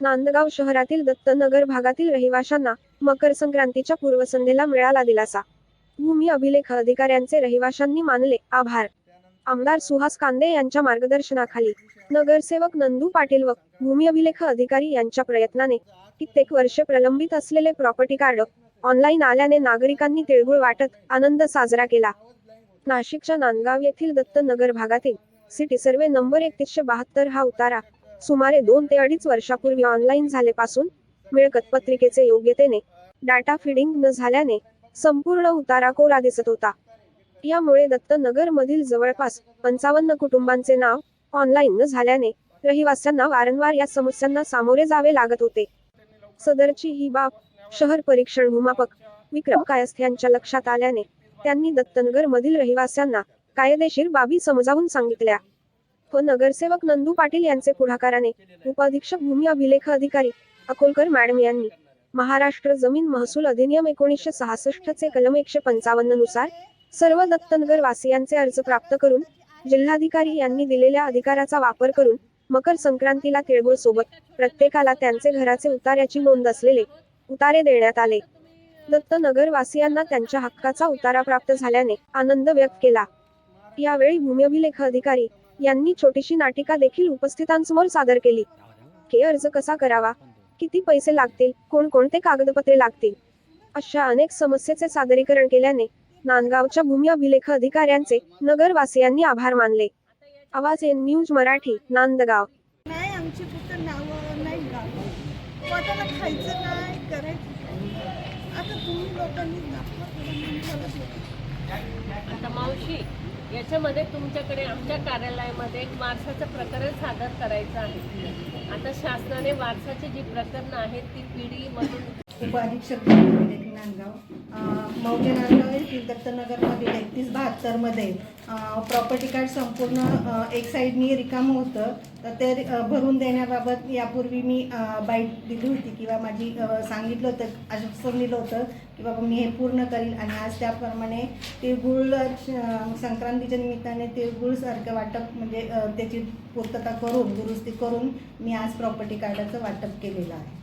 नांदगाव शहरातील दत्तनगर भागातील रहिवाशांना मकर संक्रांतीच्या पूर्वसंध्येला मिळाला दिलासा. भूमी अभिलेख अधिकाऱ्यांचे रहिवाशांनी मानले आभार. आमदार सुहास कांदे यांच्या मार्गदर्शनाखाली नगरसेवक नंदू पाटील व भूमी अभिलेख अधिकारी यांच्या प्रयत्नाने कित्येक वर्षे प्रलंबित असलेले प्रॉपर्टी कार्ड ऑनलाईन आल्याने नागरिकांनी तिळगुळ वाटत आनंद साजरा केला. नाशिकच्या नांदगाव येथील दत्तनगर भागातील सिटी सर्वे नंबर एकतीसशे बहात्तर हा उतारा सुमारे दोन ते अडीच वर्षापूर्वी ऑनलाईन झाल्यापासून मिळकत पत्रिकेचे योग्यतेने डाटा फिडिंग न झाल्याने संपूर्ण उतारा कोरा दिसत होता. यामुळे दत्तनगर मधील जवळपास पंचावन्न कुटुंबांचे नाव ऑनलाईन न झाल्याने रहिवाशांना वारंवार या समस्यांना सामोरे जावे लागत होते. सदरची ही बाब शहर परीक्षण भूमापक विक्रम कायस्थ यांच्या लक्षात आल्याने त्यांनी दत्तनगर मधील रहिवाशांना कायदेशीर बाबी समजावून सांगितल्या. व नगरसेवक नंदू पाटील यांचे पुढाकाराने उपाधीक्षक भूमी अभिलेख अधिकारी अकोलकर मॅडम यांनी महाराष्ट्र जमीन महसूल अधिनियम एकोणीसशे सहासष्ट चे कलम एकशे पंचावन्ननुसार सर्व दत्तनगर वासियांचे अर्ज प्राप्त करून जिल्हाधिकारी यांनी दिलेल्या अधिकाराचा वापर करून मकर संक्रांतीला तिळगुळ सोबत प्रत्येकाला त्यांचे घराचे उतार्याची नोंद असलेले उतारे देण्यात आले. दत्तनगर वासियांना त्यांच्या हक्काचा उतारा प्राप्त झाल्याने आनंद व्यक्त केला. यावेळी भूमी अभिलेख अधिकारी यांनी छोटीशी नाटिका देखील उपस्थितांसमोर सादर केली. की अर्ज कसा करावा? किती पैसे लागतील? कोणकोणते कागदपत्रे लागतील? अशा अनेक समस्येचे सादरीकरण केल्याने नांदगावच्या भूमी अभिलेख अधिकाऱ्यांचे नगरवासियांनी आभार मानले. आवाज एन न्यूज मराठी नांदगाव. नाही आमची फक्त नावं नाही गाव पोटाला खायचं काय? करायचं काय? आता तुम्ही लोकांनी दाखवा थोडं माणसाला आता मावशी याच्यामध्ये तुमच्याकडे आमच्या कार्यालयामध्ये एक वारसाचं प्रकरण सादर करायचं आहे. आता शासनाने वारसाची जी प्रकरणं आहेत ती पिढीमधून उपाधीक्षक विवेक नांदगाव. मौजे नांदगाव येथील दत्तनगरमधील एकतीस बहात्तरमध्ये प्रॉपर्टी कार्ड संपूर्ण एक साईडनी रिकामं होतं. तर ते भरून देण्याबाबत यापूर्वी मी बाईट दिली होती किंवा माझी सांगितलं होतं आश्वासन दिलं होतं की बाबा मी हे पूर्ण करील. आणि आज त्याप्रमाणे तिळगुळ संक्रांतीच्या निमित्ताने तिळगुळसारखं वाटप म्हणजे त्याची पूर्तता करून दुरुस्ती करून मी आज प्रॉपर्टी कार्डाचं वाटप केलेलं आहे.